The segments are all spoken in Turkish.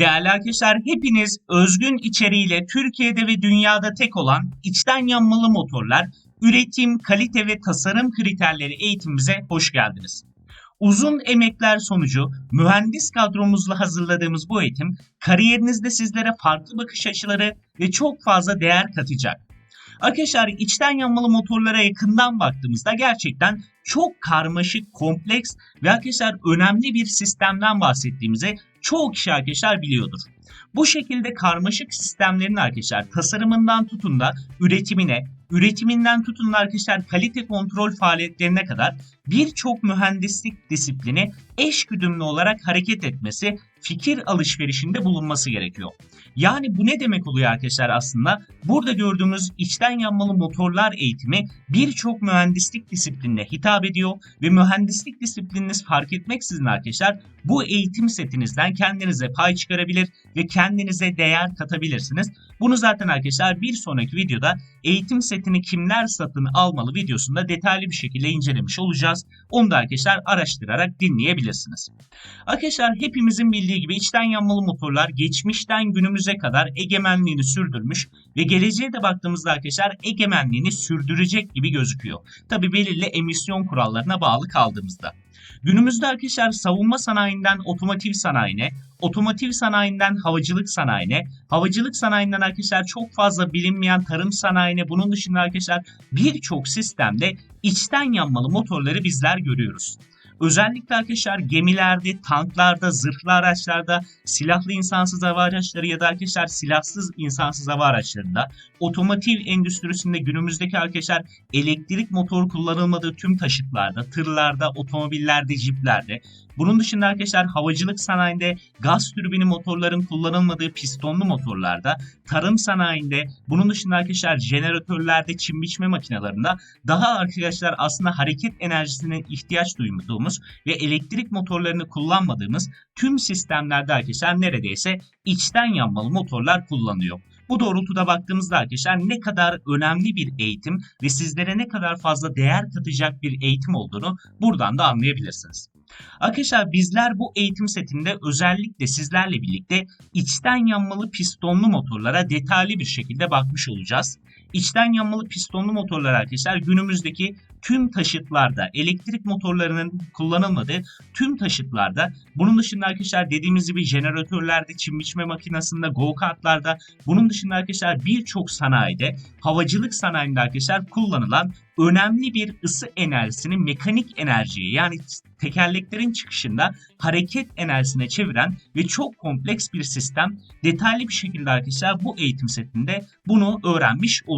Değerli arkadaşlar hepiniz özgün içeriğiyle Türkiye'de ve dünyada tek olan içten yanmalı motorlar, üretim, kalite ve tasarım kriterleri eğitimimize hoş geldiniz. Uzun emekler sonucu mühendis kadromuzla hazırladığımız bu eğitim kariyerinizde sizlere farklı bakış açıları ve çok fazla değer katacak. Arkadaşlar içten yanmalı motorlara yakından baktığımızda gerçekten çok karmaşık, kompleks ve arkadaşlar önemli bir sistemden bahsettiğimizi çoğu kişi arkadaşlar biliyordur. Bu şekilde karmaşık sistemlerin arkadaşlar tasarımından tutun da üretimine, üretiminden tutun da arkadaşlar kalite kontrol faaliyetlerine kadar birçok mühendislik disiplini eş güdümlü olarak hareket etmesi, fikir alışverişinde bulunması gerekiyor. Yani bu ne demek oluyor arkadaşlar aslında? Burada gördüğümüz içten yanmalı motorlar eğitimi birçok mühendislik disiplinine hitap ediyor ve mühendislik disiplininiz fark etmeksizin arkadaşlar bu eğitim setinizden kendinize pay çıkarabilir ve kendinize değer katabilirsiniz. Bunu zaten arkadaşlar bir sonraki videoda eğitim setini kimler satın almalı videosunda detaylı bir şekilde incelemiş olacağız. Onu da arkadaşlar araştırarak dinleyebilirsiniz. Arkadaşlar hepimizin bildiği gibi içten yanmalı motorlar geçmişten günümüze kadar egemenliğini sürdürmüş ve geleceğe de baktığımızda arkadaşlar egemenliğini sürdürecek gibi gözüküyor. Tabi belirli emisyon kurallarına bağlı kaldığımızda. Günümüzde arkadaşlar savunma sanayinden otomotiv sanayine, otomotiv sanayinden havacılık sanayine, havacılık sanayinden arkadaşlar çok fazla bilinmeyen tarım sanayine, bunun dışında arkadaşlar birçok sistemde içten yanmalı motorları bizler görüyoruz. Özellikle arkadaşlar gemilerde, tanklarda, zırhlı araçlarda, silahlı insansız hava araçları ya da arkadaşlar silahsız insansız hava araçlarında, otomotiv endüstrisinde günümüzdeki arkadaşlar elektrik motor kullanılmadığı tüm taşıtlarda, tırlarda, otomobillerde, jiplerde, bunun dışında arkadaşlar havacılık sanayinde gaz türbini motorların kullanılmadığı pistonlu motorlarda, tarım sanayinde, bunun dışında arkadaşlar jeneratörlerde, çim biçme makinelerinde daha arkadaşlar aslında hareket enerjisine ihtiyaç duyduğumuz ve elektrik motorlarını kullanmadığımız tüm sistemlerde arkadaşlar neredeyse içten yanmalı motorlar kullanılıyor. Bu doğrultuda baktığımızda arkadaşlar ne kadar önemli bir eğitim ve sizlere ne kadar fazla değer katacak bir eğitim olduğunu buradan da anlayabilirsiniz. Arkadaşlar bizler bu eğitim setinde özellikle sizlerle birlikte içten yanmalı pistonlu motorlara detaylı bir şekilde bakmış olacağız. İçten yanmalı pistonlu motorlar arkadaşlar günümüzdeki tüm taşıtlarda elektrik motorlarının kullanılmadığı tüm taşıtlarda bunun dışında arkadaşlar dediğimiz gibi jeneratörlerde, çim biçme makinesinde, go kartlarda bunun dışında arkadaşlar birçok sanayide havacılık sanayinde arkadaşlar kullanılan önemli bir ısı enerjisini mekanik enerjiye yani tekerleklerin çıkışında hareket enerjisine çeviren ve çok kompleks bir sistem detaylı bir şekilde arkadaşlar bu eğitim setinde bunu öğrenmiş olacağız.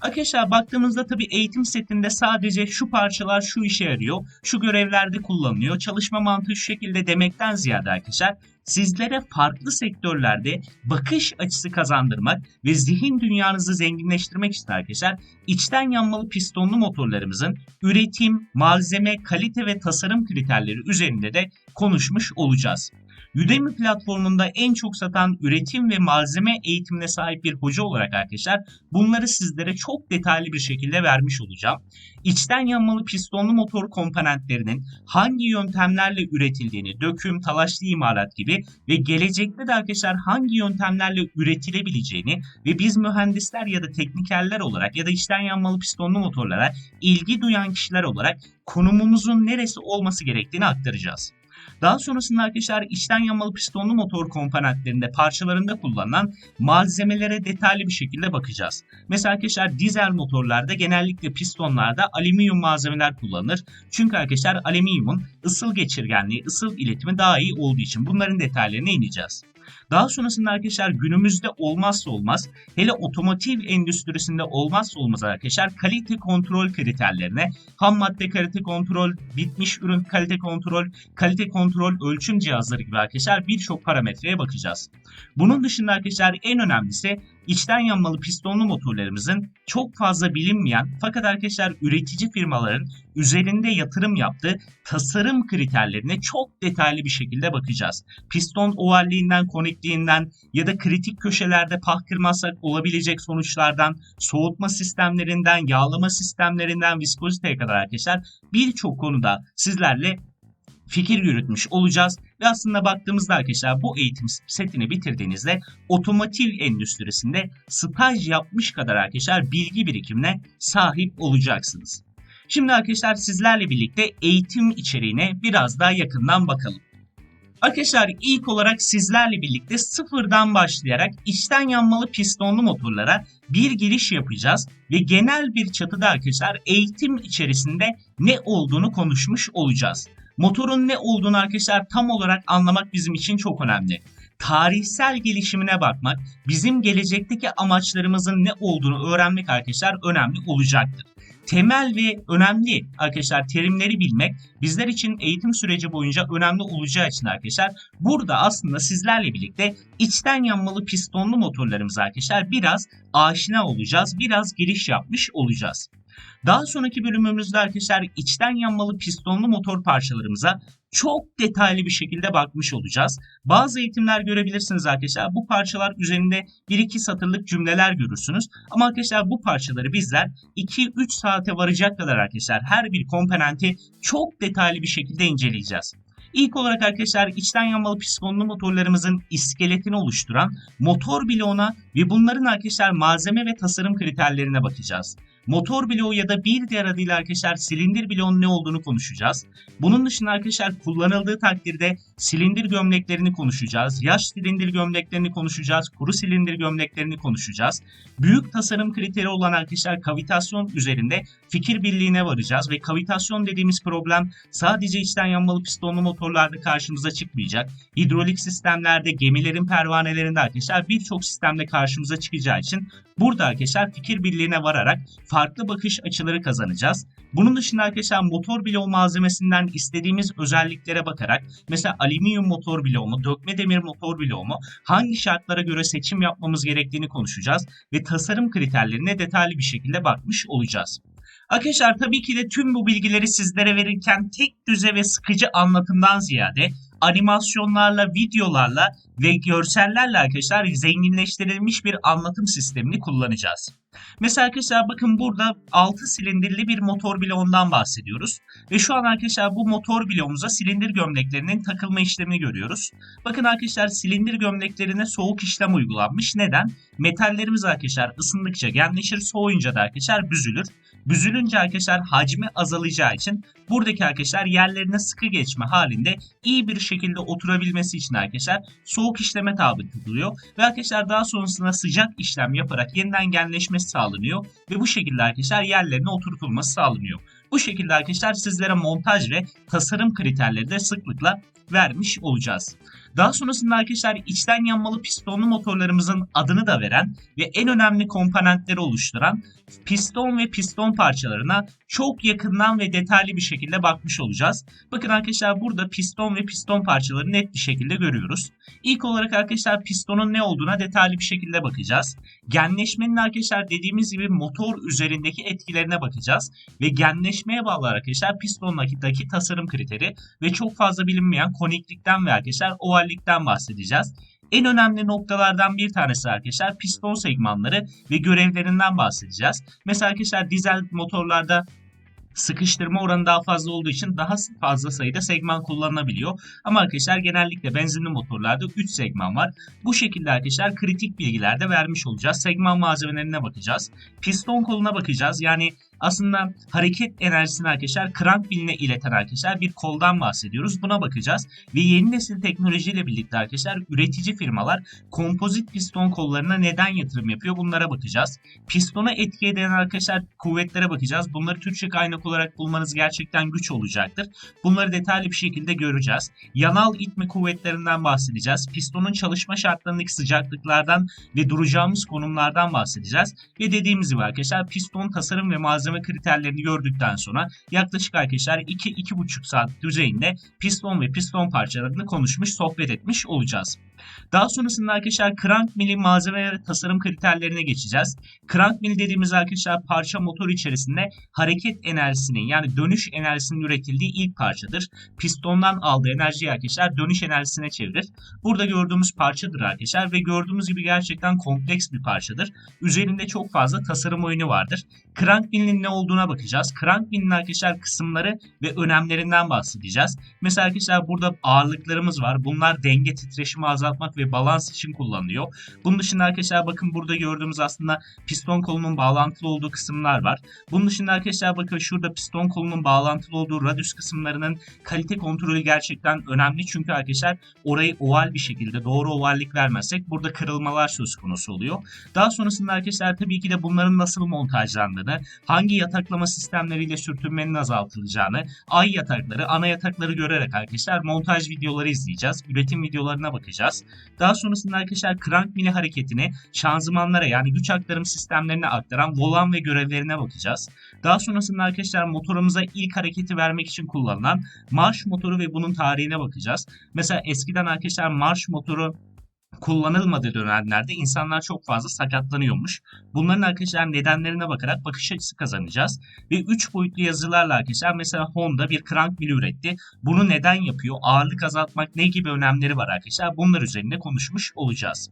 Arkadaşlar baktığımızda tabii eğitim setinde sadece şu parçalar şu işe yarıyor, şu görevlerde kullanılıyor, çalışma mantığı şu şekilde demekten ziyade arkadaşlar sizlere farklı sektörlerde bakış açısı kazandırmak ve zihin dünyanızı zenginleştirmek için arkadaşlar içten yanmalı pistonlu motorlarımızın üretim, malzeme, kalite ve tasarım kriterleri üzerinde de konuşmuş olacağız. Udemy platformunda en çok satan üretim ve malzeme eğitimine sahip bir hoca olarak arkadaşlar bunları sizlere çok detaylı bir şekilde vermiş olacağım. İçten yanmalı pistonlu motor komponentlerinin hangi yöntemlerle üretildiğini, döküm, talaşlı imalat gibi ve gelecekte de arkadaşlar hangi yöntemlerle üretilebileceğini ve biz mühendisler ya da teknikerler olarak ya da içten yanmalı pistonlu motorlara ilgi duyan kişiler olarak konumumuzun neresi olması gerektiğini aktaracağız. Daha sonrasında arkadaşlar içten yanmalı pistonlu motor komponentlerinde parçalarında kullanılan malzemelere detaylı bir şekilde bakacağız. Mesela arkadaşlar dizel motorlarda genellikle pistonlarda alüminyum malzemeler kullanılır. Çünkü arkadaşlar alüminyumun ısıl geçirgenliği, ısıl iletimi daha iyi olduğu için bunların detaylarına ineceğiz. Daha sonrasında arkadaşlar günümüzde olmazsa olmaz hele otomotiv endüstrisinde olmazsa olmaz arkadaşlar kalite kontrol kriterlerine ham madde kalite kontrol, bitmiş ürün kalite kontrol, kalite kontrol ölçüm cihazları gibi arkadaşlar birçok parametreye bakacağız. Bunun dışında arkadaşlar en önemlisi içten yanmalı pistonlu motorlarımızın çok fazla bilinmeyen fakat arkadaşlar üretici firmaların üzerinde yatırım yaptığı tasarım kriterlerine çok detaylı bir şekilde bakacağız. Piston ovalliğinden, konikliğinden ya da kritik köşelerde pah kırmazsak olabilecek sonuçlardan, soğutma sistemlerinden, yağlama sistemlerinden, viskoziteye kadar arkadaşlar birçok konuda sizlerle fikir yürütmüş olacağız. Ve aslında baktığımızda arkadaşlar bu eğitim setini bitirdiğinizde otomotiv endüstrisinde staj yapmış kadar arkadaşlar bilgi birikimine sahip olacaksınız. Şimdi arkadaşlar sizlerle birlikte eğitim içeriğine biraz daha yakından bakalım. Arkadaşlar ilk olarak sizlerle birlikte sıfırdan başlayarak içten yanmalı pistonlu motorlara bir giriş yapacağız ve genel bir çatıda arkadaşlar eğitim içerisinde ne olduğunu konuşmuş olacağız. Motorun ne olduğunu arkadaşlar tam olarak anlamak bizim için çok önemli. Tarihsel gelişimine bakmak, bizim gelecekteki amaçlarımızın ne olduğunu öğrenmek arkadaşlar önemli olacaktır temel ve önemli arkadaşlar terimleri bilmek bizler için eğitim süreci boyunca önemli olacağı için arkadaşlar burada aslında sizlerle birlikte içten yanmalı pistonlu motorlarımız arkadaşlar biraz aşina olacağız. Biraz giriş yapmış olacağız. Daha sonraki bölümümüzde arkadaşlar içten yanmalı pistonlu motor parçalarımıza çok detaylı bir şekilde bakmış olacağız. Bazı eğitimler görebilirsiniz arkadaşlar. Bu parçalar üzerinde 1-2 satırlık cümleler görürsünüz. Ama arkadaşlar bu parçaları bizler 2-3 saate varacak kadar arkadaşlar her bir komponenti çok detaylı bir şekilde inceleyeceğiz. İlk olarak arkadaşlar içten yanmalı pistonlu motorlarımızın iskeletini oluşturan motor bloğuna ve bunların arkadaşlar malzeme ve tasarım kriterlerine bakacağız. Motor bloğu ya da bir diğer adıyla arkadaşlar silindir bloğunun ne olduğunu konuşacağız. Bunun dışında arkadaşlar kullanıldığı takdirde silindir gömleklerini konuşacağız. Yaş silindir gömleklerini konuşacağız. Kuru silindir gömleklerini konuşacağız. Büyük tasarım kriteri olan arkadaşlar kavitasyon üzerinde fikir birliğine varacağız ve kavitasyon dediğimiz problem sadece içten yanmalı pistonlu motorlarda karşımıza çıkmayacak. Hidrolik sistemlerde, gemilerin pervanelerinde arkadaşlar birçok sistemde karşımıza çıkacağı için burada arkadaşlar fikir birliğine vararak farklı bakış açıları kazanacağız. Bunun dışında arkadaşlar motor bloğu malzemesinden istediğimiz özelliklere bakarak mesela alüminyum motor bloğu mu, dökme demir motor bloğu mu hangi şartlara göre seçim yapmamız gerektiğini konuşacağız ve tasarım kriterlerine detaylı bir şekilde bakmış olacağız. Arkadaşlar tabii ki de tüm bu bilgileri sizlere verirken tek düze ve sıkıcı anlatımdan ziyade animasyonlarla, videolarla ve görsellerle arkadaşlar zenginleştirilmiş bir anlatım sistemini kullanacağız. Mesela arkadaşlar bakın burada 6 silindirli bir motor bloğundan bahsediyoruz. Ve şu an arkadaşlar bu motor bloğumuza silindir gömleklerinin takılma işlemini görüyoruz. Bakın arkadaşlar silindir gömleklerine soğuk işlem uygulanmış. Neden? Metallerimiz arkadaşlar ısındıkça genleşir, soğuyunca da arkadaşlar büzülür. Büzülünce arkadaşlar hacmi azalacağı için buradaki arkadaşlar yerlerine sıkı geçme halinde iyi bir şekilde oturabilmesi için arkadaşlar soğuk işleme tabi tutuluyor. Ve arkadaşlar daha sonrasında sıcak işlem yaparak yeniden genleşmesi sağlanıyor. Ve bu şekilde arkadaşlar yerlerine oturtulması sağlanıyor. Bu şekilde arkadaşlar sizlere montaj ve tasarım kriterleri de sıklıkla vermiş olacağız. Daha sonrasında arkadaşlar içten yanmalı pistonlu motorlarımızın adını da veren ve en önemli komponentleri oluşturan piston ve piston parçalarına çok yakından ve detaylı bir şekilde bakmış olacağız. Bakın arkadaşlar burada piston ve piston parçaları net bir şekilde görüyoruz. İlk olarak arkadaşlar pistonun ne olduğuna detaylı bir şekilde bakacağız. Genleşmenin arkadaşlar dediğimiz gibi motor üzerindeki etkilerine bakacağız. Ve genleşmeye bağlı arkadaşlar pistondaki tasarım kriteri ve çok fazla bilinmeyen koniklikten ve arkadaşlar ovallikten bahsedeceğiz. En önemli noktalardan bir tanesi arkadaşlar piston segmanları ve görevlerinden bahsedeceğiz. Mesela arkadaşlar dizel motorlarda sıkıştırma oranı daha fazla olduğu için daha fazla sayıda segman kullanılabiliyor. Ama arkadaşlar genellikle benzinli motorlarda 3 segman var. Bu şekilde arkadaşlar kritik bilgiler de vermiş olacağız. Segman malzemelerine bakacağız. Piston koluna bakacağız. Yani aslında hareket enerjisini arkadaşlar crank biline ileten arkadaşlar bir koldan bahsediyoruz. Buna bakacağız. Ve yeni nesil teknolojiyle birlikte arkadaşlar üretici firmalar kompozit piston kollarına neden yatırım yapıyor bunlara bakacağız. Pistona etki eden arkadaşlar kuvvetlere bakacağız. Bunları Türkçe kaynak olarak bulmanız gerçekten güç olacaktır. Bunları detaylı bir şekilde göreceğiz. Yanal itme kuvvetlerinden bahsedeceğiz. Pistonun çalışma şartlarındaki sıcaklıklardan ve duracağımız konumlardan bahsedeceğiz. Ve dediğimiz gibi arkadaşlar piston tasarım ve malzeme malzeme kriterlerini gördükten sonra yaklaşık arkadaşlar 2-2,5 saat düzeyinde piston ve piston parçalarını konuşmuş, sohbet etmiş olacağız. Daha sonrasında arkadaşlar crank mili malzeme ve tasarım kriterlerine geçeceğiz. Crank mili dediğimiz arkadaşlar parça motor içerisinde hareket enerjisinin yani dönüş enerjisinin üretildiği ilk parçadır. Pistondan aldığı enerjiyi arkadaşlar dönüş enerjisine çevirir. Burada gördüğümüz parçadır arkadaşlar ve gördüğümüz gibi gerçekten kompleks bir parçadır. Üzerinde çok fazla tasarım oyunu vardır. Crank milinin milinin ne olduğuna bakacağız. Crank milinin arkadaşlar kısımları ve önemlerinden bahsedeceğiz. Mesela arkadaşlar burada ağırlıklarımız var. Bunlar denge titreşimi azaltmak ve balans için kullanılıyor. Bunun dışında arkadaşlar bakın burada gördüğümüz aslında piston kolunun bağlantılı olduğu kısımlar var. Bunun dışında arkadaşlar bakın şurada piston kolunun bağlantılı olduğu radyüs kısımlarının kalite kontrolü gerçekten önemli. Çünkü arkadaşlar orayı oval bir şekilde doğru ovallik vermezsek burada kırılmalar söz konusu oluyor. Daha sonrasında arkadaşlar tabii ki de bunların nasıl montajlandığını, hangi yataklama sistemleriyle sürtünmenin azaltılacağını, ay yatakları, ana yatakları görerek arkadaşlar montaj videoları izleyeceğiz. Üretim videolarına bakacağız. Daha sonrasında arkadaşlar crank mili hareketini şanzımanlara yani güç aktarım sistemlerine aktaran volan ve görevlerine bakacağız. Daha sonrasında arkadaşlar motorumuza ilk hareketi vermek için kullanılan marş motoru ve bunun tarihine bakacağız. Mesela eskiden arkadaşlar marş motoru kullanılmadığı dönemlerde insanlar çok fazla sakatlanıyormuş. Bunların arkadaşlar nedenlerine bakarak bakış açısı kazanacağız. Ve 3 boyutlu yazılarla arkadaşlar mesela Honda bir crank mili üretti. Bunu neden yapıyor? Ağırlık azaltmak ne gibi önemleri var arkadaşlar? Bunlar üzerinde konuşmuş olacağız.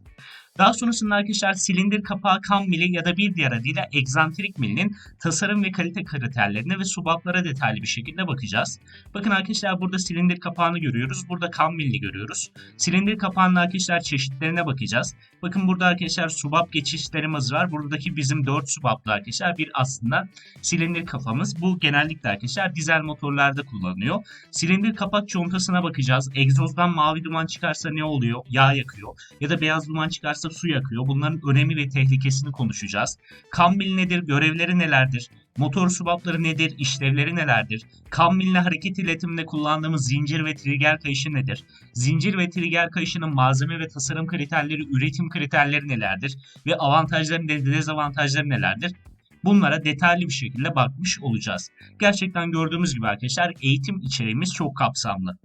Daha sonrasında arkadaşlar silindir kapağı kam mili ya da bir diğer adıyla egzantrik milinin tasarım ve kalite kriterlerine ve subaplara detaylı bir şekilde bakacağız. Bakın arkadaşlar burada silindir kapağını görüyoruz. Burada kam milini görüyoruz. Silindir kapağının arkadaşlar çeşitlerine bakacağız. Bakın burada arkadaşlar subap geçişlerimiz var. Buradaki bizim 4 subaplı arkadaşlar bir aslında silindir kafamız. Bu genellikle arkadaşlar dizel motorlarda kullanılıyor. Silindir kapak contasına bakacağız. Egzozdan mavi duman çıkarsa ne oluyor? Yağ yakıyor. Ya da beyaz duman çıkarsa su yakıyor. Bunların önemi ve tehlikesini konuşacağız. Kammil nedir? Görevleri nelerdir? Motor subapları nedir? İşlevleri nelerdir? Kammil'le hareket iletiminde kullandığımız zincir ve trigger kayışı nedir? Zincir ve trigger kayışının malzeme ve tasarım kriterleri, üretim kriterleri nelerdir? Ve avantajları ve dezavantajları nelerdir? Bunlara detaylı bir şekilde bakmış olacağız. Gerçekten gördüğümüz gibi arkadaşlar eğitim içeriğimiz çok kapsamlı.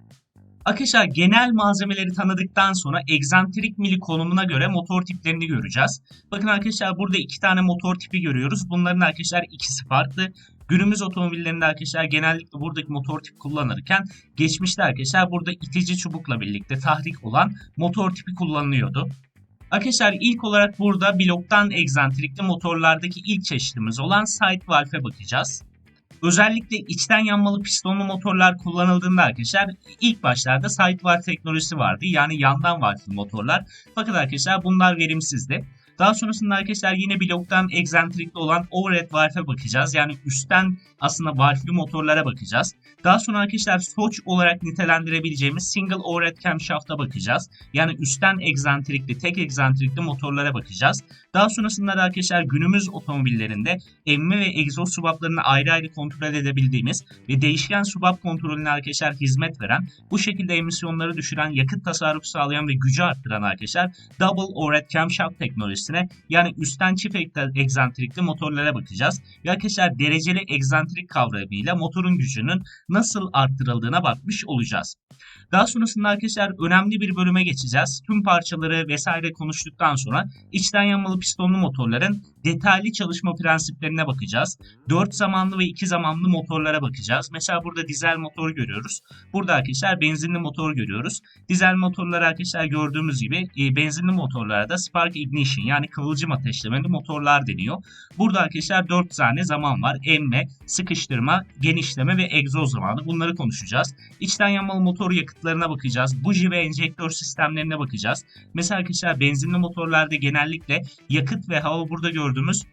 Arkadaşlar genel malzemeleri tanıdıktan sonra egzantrik mili konumuna göre motor tiplerini göreceğiz. Bakın arkadaşlar burada iki tane motor tipi görüyoruz. Bunların arkadaşlar ikisi farklı. Günümüz otomobillerinde arkadaşlar genellikle buradaki motor tip kullanırken geçmişte arkadaşlar burada itici çubukla birlikte tahrik olan motor tipi kullanılıyordu. Arkadaşlar ilk olarak burada bloktan egzantrikli motorlardaki ilk çeşitimiz olan side valve'e bakacağız. Özellikle içten yanmalı pistonlu motorlar kullanıldığında arkadaşlar ilk başlarda side valve teknolojisi vardı. Yani yandan valvli motorlar. Fakat arkadaşlar bunlar verimsizdi. Daha sonrasında arkadaşlar yine bloktan egzantrikli olan overhead valve'e bakacağız. Yani üstten aslında valvli motorlara bakacağız. Daha sonra arkadaşlar soç olarak nitelendirebileceğimiz single overhead camshaft'a bakacağız. Yani üstten egzantrikli, tek egzantrikli motorlara bakacağız. Daha sonrasında da arkadaşlar günümüz otomobillerinde emme ve egzoz subaplarını ayrı ayrı kontrol edebildiğimiz ve değişken subap kontrolüne arkadaşlar hizmet veren, bu şekilde emisyonları düşüren, yakıt tasarrufu sağlayan ve gücü arttıran arkadaşlar double overhead camshaft teknolojisine yani üstten çift egzantrikli motorlara bakacağız. Ve arkadaşlar dereceli egzantrik kavramıyla motorun gücünün nasıl arttırıldığına bakmış olacağız. Daha sonrasında arkadaşlar önemli bir bölüme geçeceğiz. Tüm parçaları vesaire konuştuktan sonra içten yanmalı pistonlu motorların detaylı çalışma prensiplerine bakacağız. 4 zamanlı ve 2 zamanlı motorlara bakacağız. Mesela burada dizel motor görüyoruz. Burada arkadaşlar benzinli motor görüyoruz. Dizel motorlar arkadaşlar gördüğümüz gibi e, benzinli motorlara da spark ignition yani kıvılcım ateşlemeli motorlar deniyor. Burada arkadaşlar 4 tane zaman var. Emme, sıkıştırma, genişleme ve egzoz zamanı. Bunları konuşacağız. İçten yanmalı motor yakıtlarına bakacağız. Buji ve enjektör sistemlerine bakacağız. Mesela arkadaşlar benzinli motorlarda genellikle yakıt ve hava burada gördüğümüz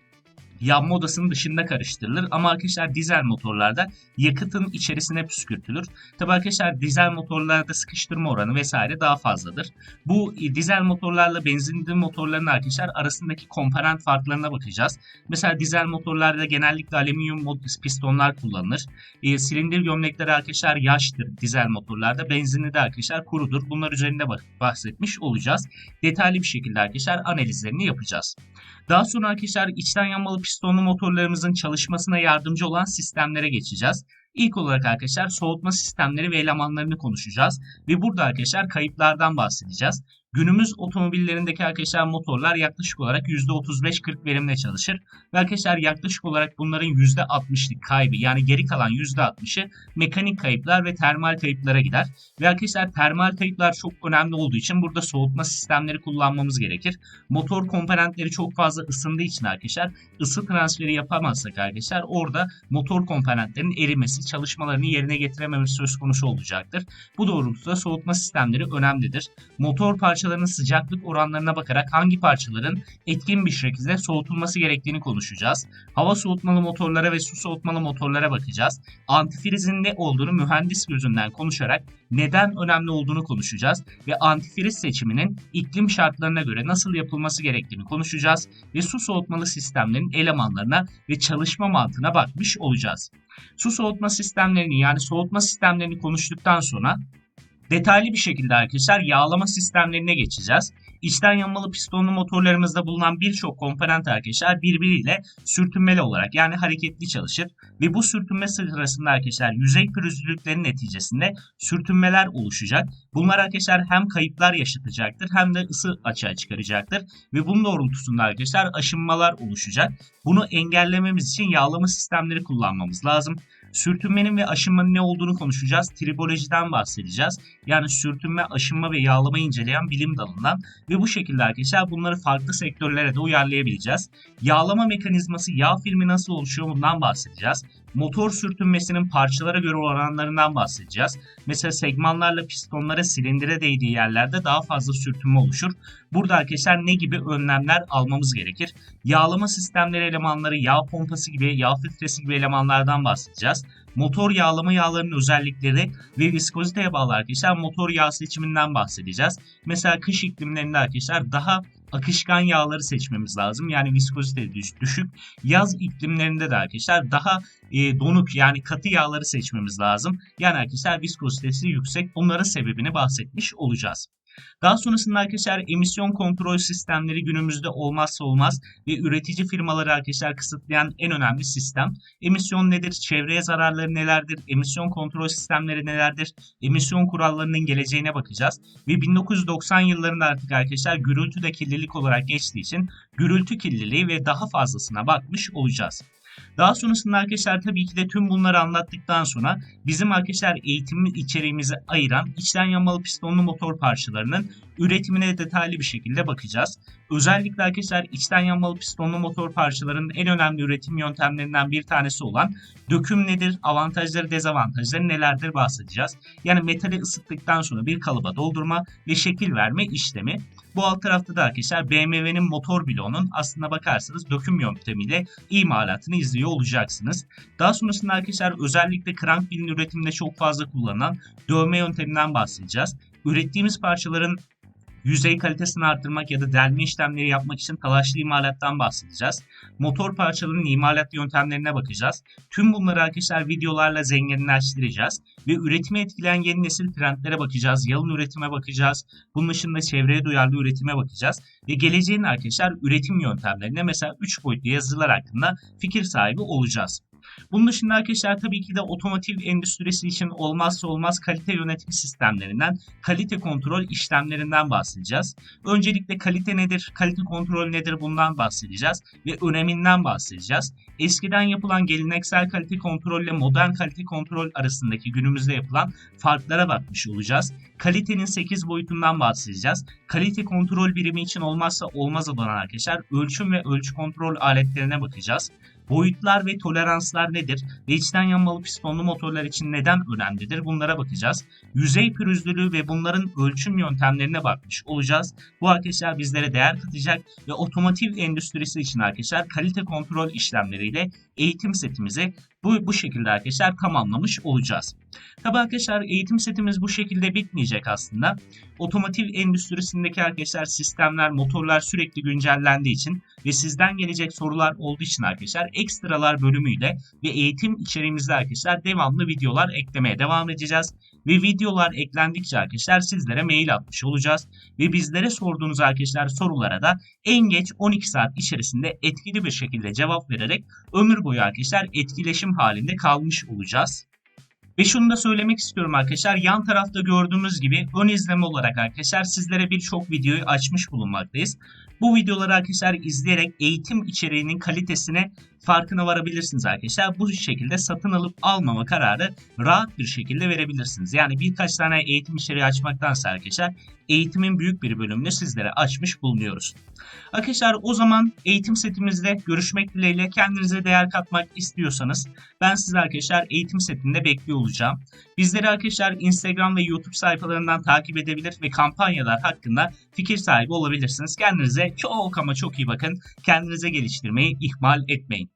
yanma odasının dışında karıştırılır. Ama arkadaşlar dizel motorlarda yakıtın içerisine püskürtülür. Tabi arkadaşlar dizel motorlarda sıkıştırma oranı vesaire daha fazladır. Bu e, dizel motorlarla benzinli motorların arkadaşlar arasındaki komponent farklarına bakacağız. Mesela dizel motorlarda genellikle alüminyum pistonlar kullanılır. E, silindir gömlekleri arkadaşlar yaştır dizel motorlarda. Benzinli de arkadaşlar kurudur. Bunlar üzerinde bahsetmiş olacağız. Detaylı bir şekilde arkadaşlar analizlerini yapacağız. Daha sonra arkadaşlar içten yanmalı pistonlu motorlarımızın çalışmasına yardımcı olan sistemlere geçeceğiz. İlk olarak arkadaşlar soğutma sistemleri ve elemanlarını konuşacağız. Ve burada arkadaşlar kayıplardan bahsedeceğiz. Günümüz otomobillerindeki arkadaşlar motorlar yaklaşık olarak %35-40 verimle çalışır. Ve arkadaşlar yaklaşık olarak bunların %60'lık kaybı yani geri kalan %60'ı mekanik kayıplar ve termal kayıplara gider. Ve arkadaşlar termal kayıplar çok önemli olduğu için burada soğutma sistemleri kullanmamız gerekir. Motor komponentleri çok fazla ısındığı için arkadaşlar ısı transferi yapamazsak arkadaşlar orada motor komponentlerinin erimesi, çalışmalarını yerine getirememesi söz konusu olacaktır. Bu doğrultuda soğutma sistemleri önemlidir. Motor parçalarının sıcaklık oranlarına bakarak hangi parçaların etkin bir şekilde soğutulması gerektiğini konuşacağız. Hava soğutmalı motorlara ve su soğutmalı motorlara bakacağız. Antifrizin ne olduğunu mühendis gözünden konuşarak neden önemli olduğunu konuşacağız ve antifriz seçiminin iklim şartlarına göre nasıl yapılması gerektiğini konuşacağız ve su soğutmalı sistemlerin elemanlarına ve çalışma mantığına bakmış olacağız. Su soğutma sistemlerini yani soğutma sistemlerini konuştuktan sonra detaylı bir şekilde arkadaşlar yağlama sistemlerine geçeceğiz. İçten yanmalı pistonlu motorlarımızda bulunan birçok komponent arkadaşlar birbiriyle sürtünmeli olarak yani hareketli çalışır. Ve bu sürtünme sırasında arkadaşlar yüzey pürüzlülüklerin neticesinde sürtünmeler oluşacak. Bunlar arkadaşlar hem kayıplar yaşatacaktır hem de ısı açığa çıkaracaktır. Ve bunun doğrultusunda arkadaşlar aşınmalar oluşacak. Bunu engellememiz için yağlama sistemleri kullanmamız lazım. Sürtünmenin ve aşınmanın ne olduğunu konuşacağız. Tribolojiden bahsedeceğiz. Yani sürtünme, aşınma ve yağlamayı inceleyen bilim dalından ve bu şekilde arkadaşlar bunları farklı sektörlere de uyarlayabileceğiz. Yağlama mekanizması, yağ filmi nasıl oluşuyor bundan bahsedeceğiz. Motor sürtünmesinin parçalara göre oranlarından bahsedeceğiz. Mesela segmanlarla pistonlara silindire değdiği yerlerde daha fazla sürtünme oluşur. Burada arkadaşlar ne gibi önlemler almamız gerekir? Yağlama sistemleri elemanları, yağ pompası gibi, yağ filtresi gibi elemanlardan bahsedeceğiz. Motor yağlama yağlarının özellikleri ve viskoziteye bağlı arkadaşlar motor yağ seçiminden bahsedeceğiz. Mesela kış iklimlerinde arkadaşlar daha akışkan yağları seçmemiz lazım. Yani viskozite düşük. Yaz iklimlerinde de arkadaşlar daha e, donuk yani katı yağları seçmemiz lazım. Yani arkadaşlar viskozitesi yüksek. Bunların sebebini bahsetmiş olacağız. Daha sonrasında arkadaşlar emisyon kontrol sistemleri günümüzde olmazsa olmaz ve üretici firmaları arkadaşlar kısıtlayan en önemli sistem. Emisyon nedir? Çevreye zararları nelerdir? Emisyon kontrol sistemleri nelerdir? Emisyon kurallarının geleceğine bakacağız. Ve 1990 yıllarında artık arkadaşlar gürültü de kirlilik olarak geçtiği için gürültü kirliliği ve daha fazlasına bakmış olacağız. Daha sonrasında arkadaşlar tabii ki de tüm bunları anlattıktan sonra bizim arkadaşlar eğitim içeriğimizi ayıran içten yanmalı pistonlu motor parçalarının üretimine detaylı bir şekilde bakacağız. Özellikle arkadaşlar içten yanmalı pistonlu motor parçalarının en önemli üretim yöntemlerinden bir tanesi olan döküm nedir, avantajları, dezavantajları nelerdir bahsedeceğiz. Yani metali ısıttıktan sonra bir kalıba doldurma ve şekil verme işlemi. Bu alt tarafta da arkadaşlar BMW'nin motor bloğunun aslına bakarsanız döküm yöntemiyle imalatını izliyor olacaksınız. Daha sonrasında arkadaşlar özellikle crank bilin üretiminde çok fazla kullanılan dövme yönteminden bahsedeceğiz. Ürettiğimiz parçaların yüzey kalitesini arttırmak ya da delme işlemleri yapmak için talaşlı imalattan bahsedeceğiz. Motor parçalarının imalat yöntemlerine bakacağız. Tüm bunları arkadaşlar videolarla zenginleştireceğiz. Ve üretimi etkileyen yeni nesil trendlere bakacağız. Yalın üretime bakacağız. Bunun dışında çevreye duyarlı üretime bakacağız. Ve geleceğin arkadaşlar üretim yöntemlerine mesela 3 boyutlu yazılar hakkında fikir sahibi olacağız. Bunun dışında arkadaşlar tabii ki de otomotiv endüstrisi için olmazsa olmaz kalite yönetim sistemlerinden, kalite kontrol işlemlerinden bahsedeceğiz. Öncelikle kalite nedir, kalite kontrol nedir bundan bahsedeceğiz ve öneminden bahsedeceğiz. Eskiden yapılan geleneksel kalite kontrol ile modern kalite kontrol arasındaki günümüzde yapılan farklara bakmış olacağız. Kalitenin 8 boyutundan bahsedeceğiz. Kalite kontrol birimi için olmazsa olmaz olan arkadaşlar ölçüm ve ölçü kontrol aletlerine bakacağız. Boyutlar ve toleranslar nedir? Ve içten yanmalı pistonlu motorlar için neden önemlidir? Bunlara bakacağız. Yüzey pürüzlülüğü ve bunların ölçüm yöntemlerine bakmış olacağız. Bu arkadaşlar bizlere değer katacak ve otomotiv endüstrisi için arkadaşlar kalite kontrol işlemleriyle eğitim setimizi bu, bu şekilde arkadaşlar tamamlamış olacağız. Tabi arkadaşlar eğitim setimiz bu şekilde bitmeyecek aslında. Otomotiv endüstrisindeki arkadaşlar sistemler, motorlar sürekli güncellendiği için ve sizden gelecek sorular olduğu için arkadaşlar ekstralar bölümüyle ve eğitim içeriğimizde arkadaşlar devamlı videolar eklemeye devam edeceğiz. Ve videolar eklendikçe arkadaşlar sizlere mail atmış olacağız. Ve bizlere sorduğunuz arkadaşlar sorulara da en geç 12 saat içerisinde etkili bir şekilde cevap vererek ömür boyu arkadaşlar etkileşim halinde kalmış olacağız. Ve şunu da söylemek istiyorum arkadaşlar. Yan tarafta gördüğümüz gibi ön izleme olarak arkadaşlar sizlere birçok videoyu açmış bulunmaktayız. Bu videoları arkadaşlar izleyerek eğitim içeriğinin kalitesine farkına varabilirsiniz arkadaşlar. Bu şekilde satın alıp almama kararı rahat bir şekilde verebilirsiniz. Yani birkaç tane eğitim içeriği açmaktansa arkadaşlar eğitimin büyük bir bölümünü sizlere açmış bulunuyoruz. Arkadaşlar o zaman eğitim setimizde görüşmek dileğiyle kendinize değer katmak istiyorsanız ben sizi arkadaşlar eğitim setinde bekliyor olacağım. Bizleri arkadaşlar Instagram ve YouTube sayfalarından takip edebilir ve kampanyalar hakkında fikir sahibi olabilirsiniz. Kendinize çok ama çok iyi bakın. Kendinize geliştirmeyi ihmal etmeyin.